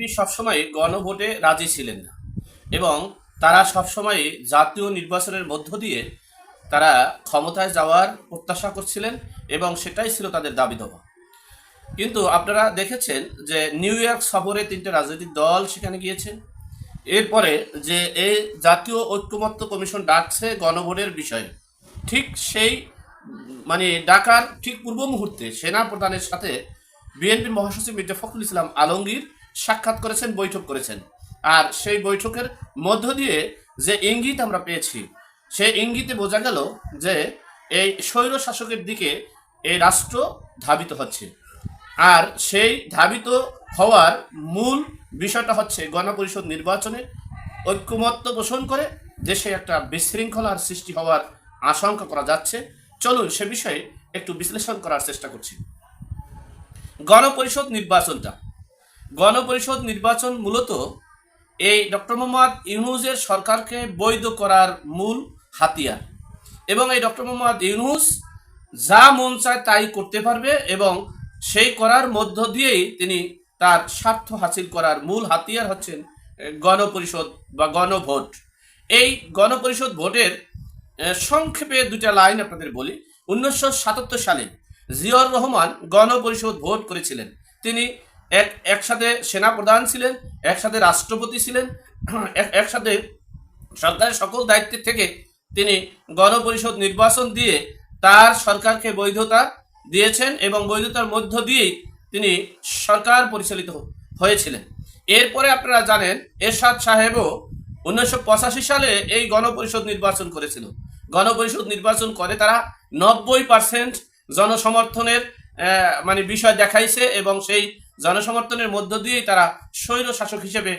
BNP সবসময় গণভোটে রাজি ছিলেন না। এবং তারা সবসময় জাতীয় নির্বাচনের মধ্য দিয়ে তারা ক্ষমতায় যাওয়ার প্রত্যাশা করছিলেন এবং সেটাই ছিল তাদের দাবি দেওয়া কিন্তু আপনারা দেখেছেন যে নিউ ইয়র্ক সফরে তিনটে রাজনৈতিক দল সেখানে গিয়েছেন এরপরে যে এই জাতীয় ঐক্যমত্য কমিশন ডাকছে গণভোটের বিষয়ে, ঠিক সেই মানে ডাকার ঠিক পূর্ব মুহূর্তে সেনা প্রধানের সাথে বিএনপির মহাসচিব মির্জা ফখরুল ইসলাম আলমগীর সাক্ষাৎ করেছেন, বৈঠক করেছেন। আর সেই বৈঠকের মধ্য দিয়ে যে ইঙ্গিত আমরা পেয়েছি, সেই ইঙ্গিতে বোঝা গেল যে এই স্বৈর শাসকের দিকে এই রাষ্ট্র ধাবিত হচ্ছে। আর সেই ধাবিত হওয়ার মূল বিষয়টা হচ্ছে গণপরিষদ নির্বাচনে ঐক্যমত্য পোষণ করে দেশে একটা বিশৃঙ্খলার সৃষ্টি হওয়ার আশঙ্কা করা যাচ্ছে। চলুন সে বিষয়ে একটু বিশ্লেষণ করার চেষ্টা করছি। গণপরিষদ নির্বাচনটা গণপরিষদ নির্বাচন মূলত এই ডক্টর মোহাম্মদ ইউনুসের সরকারকে বৈধ করার মূল হাতিয়ার। এবং এই ডক্টর মোহাম্মদ ইউনুস যা মন চায় তাই করতে পারবে এবং সেই করার মধ্য দিয়েই তিনি তার স্বার্থ হাসিল করার মূল হাতিয়ার হচ্ছেন গণপরিষদ বা গণভোট। এই গণপরিষদ ভোটের সংক্ষেপে দুটা লাইন আপনাদের বলি। উনিশশো সাতাত্তর সালে জিয়র রহমান গণপরিষদ ভোট করেছিলেন। তিনি এক, একসাথে সেনাপ্রধান ছিলেন, একসাথে রাষ্ট্রপতি ছিলেন, এক- একসাথে সরকারের সকল দায়িত্বের থেকে তিনি গণপরিষদ নির্বাচন দিয়ে তার সরকারকে বৈধতা দিয়েছেন এবং বৈধতার মধ্য দিয়েই তিনি সরকার পরিচালিত হয়েছিলেন। এরপরে আপনারা জানেন, এরশাদ সাহেবও উনিশশো পঁচাশি সালে এই গণপরিষদ নির্বাচন করেছিল। গণপরিষদ নির্বাচন করে তারা নব্বই পার্সেন্ট জনসমর্থনের মানে বিষয় দেখাইছে এবং সেই জনসমর্থনের মধ্য দিয়েই তারা স্বৈর শাসক হিসেবে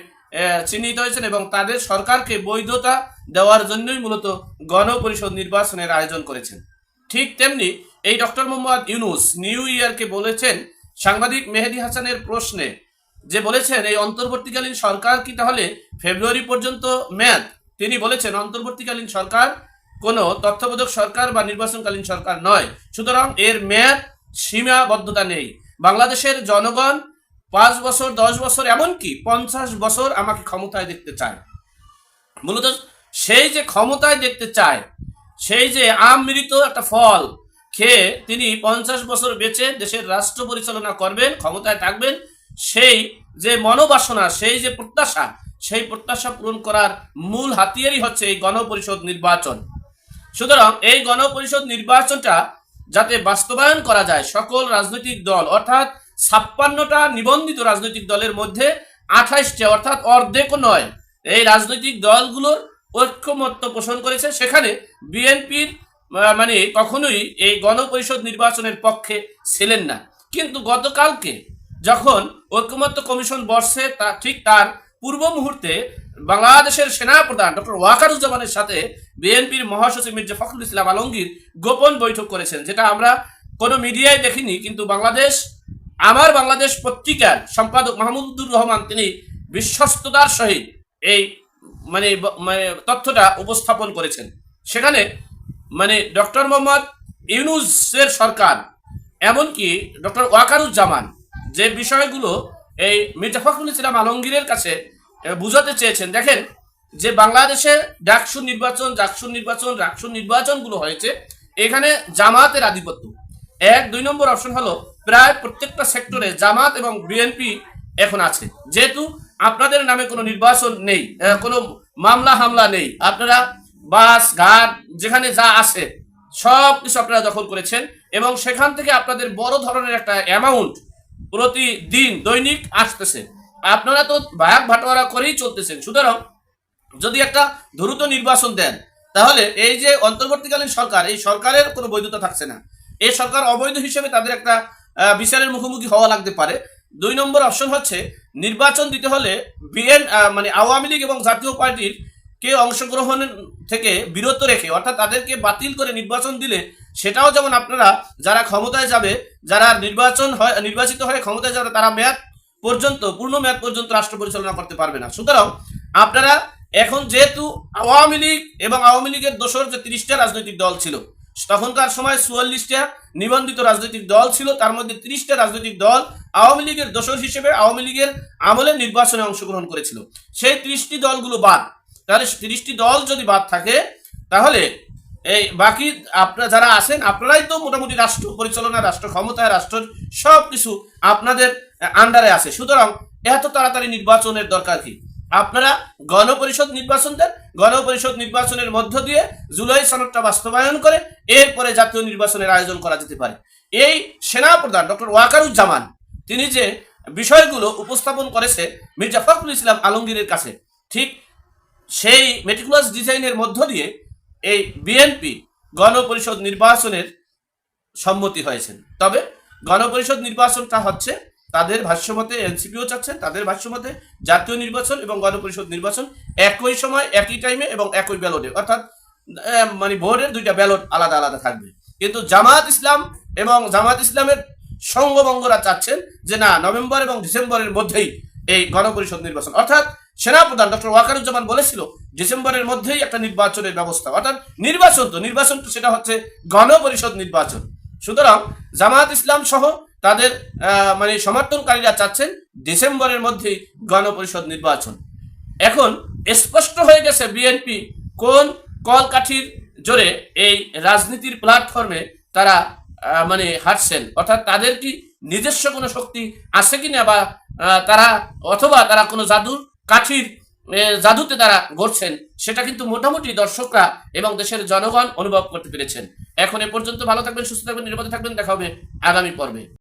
চিহ্নিত হয়েছেন এবং তাদের সরকারকে বৈধতা দেওয়ার জন্যই মূলত গণপরিষদ নির্বাচনের আয়োজন করেছেন। ঠিক তেমনি এই ডক্টর মোহাম্মদ ইউনুস নিউ ইয়ারকে বলেছেন, সাংবাদিক মেহেদি হাসানের প্রশ্নে যে বলেছেন, এই অন্তর্বর্তীকালীন সরকার কি তাহলে ফেব্রুয়ারি পর্যন্ত মেয়াদ? তিনি বলেছেন, অন্তর্বর্তীকালীন সরকার কোনো তত্ত্বাবধায়ক সরকার বা নির্বাচনকালীন সরকার নয়। সুতরাং এর মেয়াদ সীমাবদ্ধতা নেই। বাংলাদেশের জনগণ পাঁচ বছর, দশ বছর, এমনকি পঞ্চাশ বছর আমাকে ক্ষমতায় দেখতে চায়। মূলত সেই যে ক্ষমতায় দেখতে চায়, সেই যে আমৃত একটা ফল খেয়ে তিনি পঞ্চাশ বছর বেঁচে দেশের রাষ্ট্র পরিচালনা করবেন, ক্ষমতায় থাকবেন, সেই যে মনোবাসনা, সেই যে প্রত্যাশা, সেই প্রত্যাশা পূরণ করার মূল হাতিয়ারই হচ্ছে এই গণপরিষদ নির্বাচন। সুতরাং এই গণপরিষদ নির্বাচনটা যাতে বাস্তবায়ন করা যায় সকল রাজনৈতিক দল, অর্থাৎ ছাপ্পান্নটা নিবন্ধিত রাজনৈতিক দলের মধ্যে আঠাইশটা অর্থাৎ অর্ধেকও নয়। এই রাজনৈতিক দলগুলোর ঐক্যমত্য পোষণ করেছে। সেখানে বিএনপির মানে কখনোই এই গণপরিষদ নির্বাচনের পক্ষে ছিলেন না। কিন্তু গতকালকে যখন ঐক্যমত্য কমিশন বসছে, তা ঠিক তার পূর্ব মুহূর্তে বাংলাদেশের সেনাপ্রধান ডক্টর ওয়াকারুজ্জামানের সাথে বিএনপির মহাসচিব মির্জা ফখরুল ইসলাম আলমগীর গোপন বৈঠক করেছেন, যেটা আমরা কোনো মিডিয়ায় দেখিনি, কিন্তু বাংলাদেশ আমার বাংলাদেশ পত্রিকার সম্পাদক মাহমুদুর রহমান, তিনি বিশ্বস্ততার সহিত এই মানে মানে তথ্যটা উপস্থাপন করেছেন। সেখানে মানে ডক্টর মোহাম্মদ ইউনুসের সরকার, এমনকি ডক্টর ওয়াকারুজ্জামান যে বিষয়গুলো এই মির্জা ফখরুল ইসলাম আলমগীরের কাছে বুঝাতে চেয়েছেন। দেখেন যে বাংলাদেশে ডাকসু নির্বাচন ডাকসু নির্বাচন, ডাকসু নির্বাচনগুলো হয়েছে, এখানে জামাতের আধিপত্য। এক, দুই নম্বর অপশন হলো, প্রায় প্রত্যেকটা সেক্টরে জামাত এবং বিএনপি এখন আছে। যেহেতু আপনাদের নামে কোনো নির্বাচন নেই কোনো মামলা হামলা নেই, আপনারা বাস, ঘাট, যেখানে যা আছে, সব কিছু আপনারা দখল করেছেন এবং সেখান থেকে আপনাদের বড় ধরনের একটা অ্যামাউন্ট প্রতিদিন দৈনিক আসতেছে। আপনারা তো ভাগ ভাটোয়ারা করেই চলতেছেন। সুতরাং যদি একটা দ্রুত নির্বাচন দেন, তাহলে এই যে অন্তর্বর্তীকালীন সরকার, এই সরকারের কোনো বৈধতা থাকছে না। এই সরকার অবৈধ হিসেবে তাদের একটা বিচারের মুখোমুখি হওয়া লাগতে পারে। দুই নম্বর অপশন হচ্ছে, নির্বাচন দিতে হলে বিএন মানে আওয়ামী লীগ এবং জাতীয় পার্টির কে অংশগ্রহণ থেকে বিরত রেখে, অর্থাৎ তাদেরকে বাতিল করে নির্বাচন দিলে, সেটাও যেমন আপনারা যারা ক্ষমতায় যাবে, যারা নির্বাচন হয়, নির্বাচিত হয়ে ক্ষমতায় যাবে, তারা মেয়াদ পর্যন্ত, পূর্ণ মেয়াদ পর্যন্ত রাষ্ট্র পরিচালনা করতে পারবে না। সুতরাং আপনারা এখন যেহেতু আওয়ামী লীগ এবং আওয়ামী লীগের দোসর যে তিরিশটা রাজনৈতিক দল ছিল তখনকার সময় চুয়াল্লিশটা নিবন্ধিত রাজনৈতিক দল ছিল, তার মধ্যে তিরিশটা রাজনৈতিক দল আওয়ামী লীগের দোসর হিসেবে আওয়ামী লীগের আমলে নির্বাচনে অংশগ্রহণ করেছিল। সেই ত্রিশটি দলগুলো বাদ। তাহলে তিরিশটি দল যদি বাদ থাকে, তাহলে এই বাকি আপনারা যারা আছেন, আপনারাই তো মোটামুটি রাষ্ট্র পরিচালনা, রাষ্ট্র ক্ষমতায় রাষ্ট্রের সব কিছু আপনাদের আন্ডারে আছে। সুতরাং এত তাড়াতাড়ি নির্বাচনের দরকার কি? আপনারা গণপরিষদ নির্বাচন দেন গণপরিষদ নির্বাচনের মধ্য দিয়ে জুলাই সনদটা বাস্তবায়ন করে এরপরে জাতীয় নির্বাচনের আয়োজন করা যেতে পারে। এই সেনাপ্রধান ডক্টর ওয়াকারুজ্জামান, তিনি যে বিষয়গুলো উপস্থাপন করেছে মির্জা ফখরুল ইসলাম আলমগীরের কাছে, ঠিক সেই মেটিকুলাস ডিজাইনের মধ্য দিয়ে এই বিএনপি গণপরিষদ নির্বাচনের সম্মতি হয়েছেন। তবে গণপরিষদ নির্বাচনটা হচ্ছে তাদের ভাষ্যমতে এনসিপিও চাচ্ছেন তাদের ভাষ্যমতে জাতীয় নির্বাচন এবং গণপরিষদ নির্বাচন একই সময়, একই টাইমে এবং একই ব্যালটে অর্থাৎ মানে ভোটের দুইটা ব্যালট আলাদা আলাদা থাকবে। কিন্তু জামাত ইসলাম এবং জামাত ইসলামের সঙ্গবঙ্গরা চাচ্ছেন যে না, নভেম্বর এবং ডিসেম্বরের মধ্যেই এই গণপরিষদ নির্বাচন। অর্থাৎ সেনাপ্রধান ডক্টর ওয়াকারুজ্জামান বলেছিল, ডিসেম্বরের মধ্যেই একটা নির্বাচনের ব্যবস্থা। অর্থাৎ নির্বাচন তো নির্বাচন তো সেটা হচ্ছে গণপরিষদ নির্বাচন। সুতরাং জামাত ইসলাম সহ তাদের মানে সমর্থনকারীরা চাচ্ছেন ডিসেম্বরের মধ্যেই গণপরিষদ নির্বাচন। এখন স্পষ্ট হয়ে গেছে বিএনপি কোন কলকাঠির জোরে এই রাজনীতির প্ল্যাটফর্মে তারা মানে হাঁটছেন। অর্থাৎ তাদের কি নিজস্ব কোনো শক্তি আছে কিনা বা তারা অথবা তারা কোনো জাদুর কাঠির জাদুতে তারা গড়ছেন, সেটা কিন্তু মোটামুটি দর্শকরা এবং দেশের জনগণ অনুভব করতে পেরেছেন। এখন এ পর্যন্ত ভালো থাকবেন, সুস্থ থাকবেন, নিরাপদে থাকবেন। দেখা হবে আগামী পর্বে।